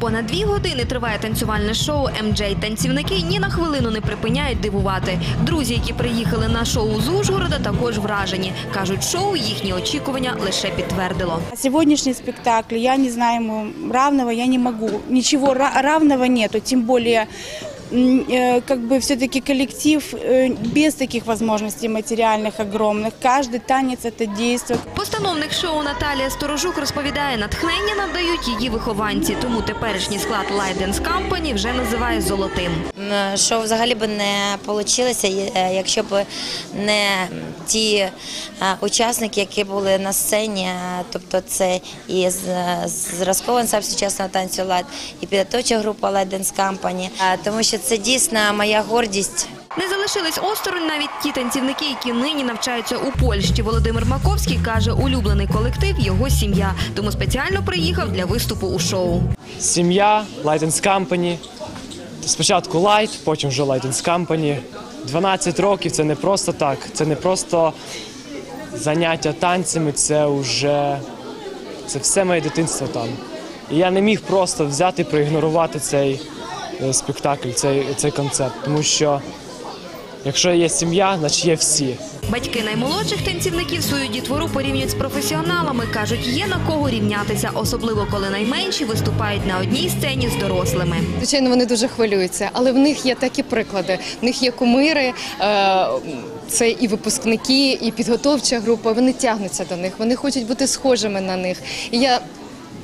Понад дві години триває танцювальне шоу «МДЖ». Танцівники ні на хвилину не припиняють дивувати. Друзі, які приїхали на шоу з Ужгорода, також вражені. кажуть, шоу їхні очікування лише підтвердило. Сьогоднішній спектакль, я не знаю ему я не могу. Нічого ра- равного нету, тим э, как бы все-таки коллектив э, без таких возможностей материальных огромных. Каждый танец это действие. Постановник шоу Наталія Сторожук розповідає, натхнення надають її вихованці, тому теперішній склад Light Dance Company вже називає золотим. М, Що взагалі б не вийшло, якщо б не ті е, учасники, які були на сцені, е, тобто це і з- зразковий ансамбль сучасного танцю «Лайт», і підготовча група «Light Dance Company», Е, тому що це дійсно моя гордість. Не залишились осторонь навіть ті танцівники, які нині навчаються у Польщі. Володимир Маковський каже, улюблений колектив його сім'я, тому спеціально приїхав для виступу у шоу. Сім'я, Light Company. Спочатку Light, потім вже Light Company. 12 років це не просто так, це не просто заняття танцями, це вже це все моє дитинство там. І я не міг просто взяти проігнорувати цей спектакль, цей, цей концерт. Тому що якщо є сім'я, значить є всі. Батьки наймолодших танцівників свою дітвору порівнюють з професіоналами. кажуть, є на кого рівнятися, особливо коли найменші виступають на одній сцені з дорослими. Звичайно, вони дуже хвилюються, але в них є такі приклади. В них є кумири, е, це і випускники, і підготовча група. Вони тягнуться до них, вони хочуть бути схожими на них. І я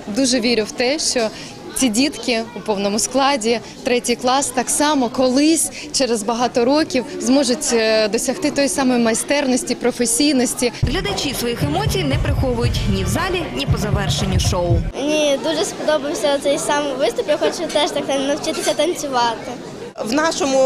дуже вірю в те, що. Ці дітки у повному складі, третій клас, так само колись через багато років зможуть е, досягти тої самої майстерності, професійності, Глядачі своїх емоцій не приховують ні в залі, ні по завершенню шоу. Мені дуже сподобався цей сам виступ. Я хочу теж так навчитися танцювати. В нашому,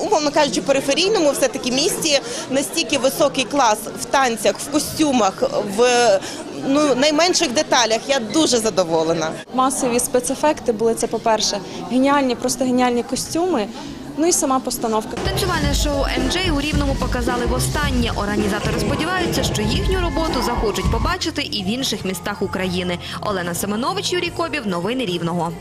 умовно кажучи, периферійному все-таки місті настільки високий клас в танцях, в костюмах, в ну, найменших деталях. Я дуже задоволена. Масові спецефекти були це, по-перше, геніальні, просто геніальні костюми. Ну і сама постановка. Танцювальне шоу МД у Рівному показали востаннє. Організатори сподіваються, що їхню роботу захочуть побачити і в інших містах України. Олена Семенович, Юрій Кобів. Новини Рівного.